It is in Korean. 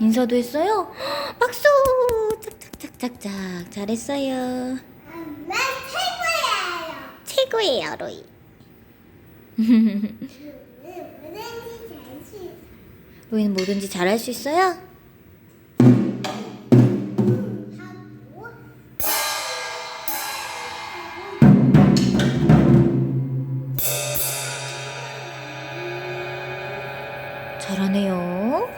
인사도 했어요? 박수! 짝짝짝짝 잘했어요. 엄마 최고예요. 최고예요, 로이. 로이는 뭐든지 잘할 수 있어요? 잘하네요.